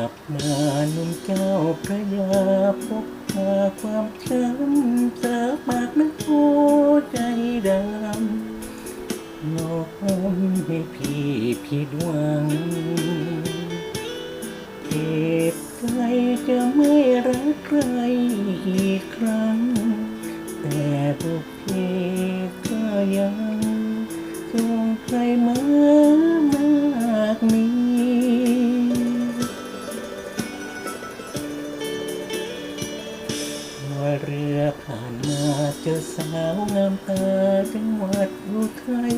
ลับมานุ่มเจ้าพระยาพบพาความช้ำเจอปากนักโอใจดำหลอกให้พี่ผิดหวังเก็บใจจะไม่รักใครอีกครั้ง แต่บุพเพก็ยังส่งใครมา ผ่านมาเจอสาวงามตาจังหวัดอุทัย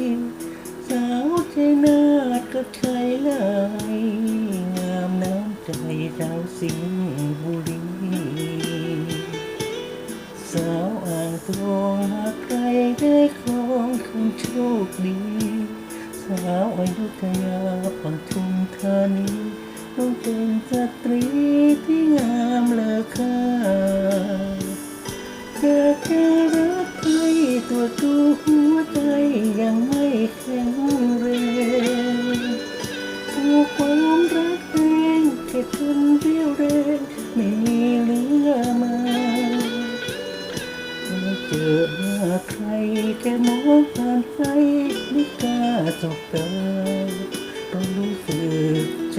สาวใจนาดก็ใช่เลยงามน้ำใจสาวสิงห์บุรี สาวอ่างทองหากใครได้ครองคงโชคดี สาวอายุทยาปทุมธานีต้องเป็นสตรีที่งามเลอค่า จอหน้าใครแค่มองผ่านไปไม่กล้าสบตาเพราะรู้สึกใจ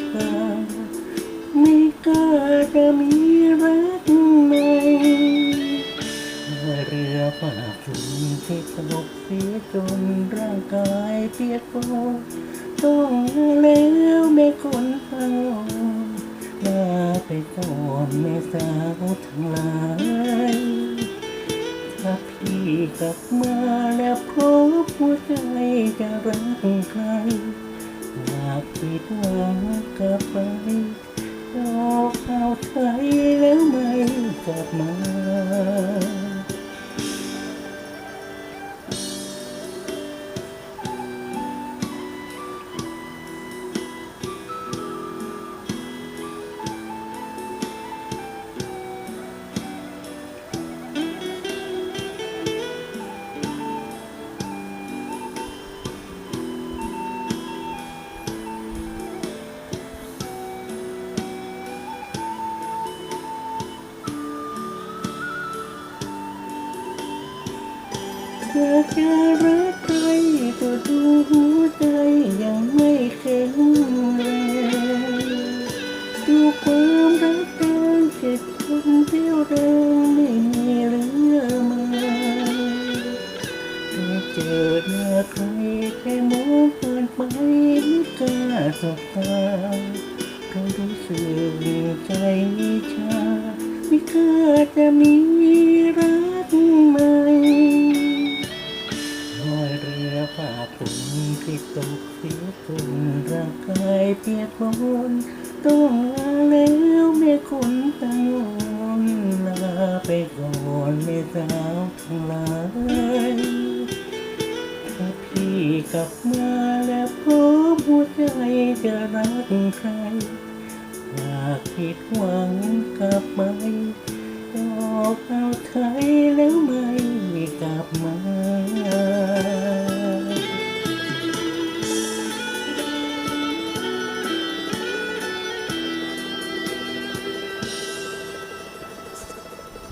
ชาไม่กล้าจะมีรักใหม่เมื่อเรือฝ่าฝุ่นที่ตกเสียจนร่างกายเปียกฝนต้องแล้วแม่คนเฝ้าลาไปก่อนแม่สาวทั้งหลาย กลับมาและพบหัวใจจะรักใครหากผิดหวังกลับไปรอข่าวไทยแล้วไม่กลับมา เธอจะรักใครก็ดูหัวใจยังไม่แข็งแรงดูความรักแดงเก็บคนเที่ยวแรงไม่มีเหลือมาไม่เจอหน้าใครแค่มองผ่านไปไม่กล้าสบตาเพรารู้สึกใจชาไม่กล้าจะมี ที่ตกเสียจนร่างกายเปียกฝนต้องลาแล้วแม่คนตั้งอนลาไปก่อนแม่สาวทั้งหลายถ้าพี่กลับมาแล้วพบหัวใจจะรักใครหากผิดหวังกลับไปบอกเอาไทยแล้วไม่กลับมา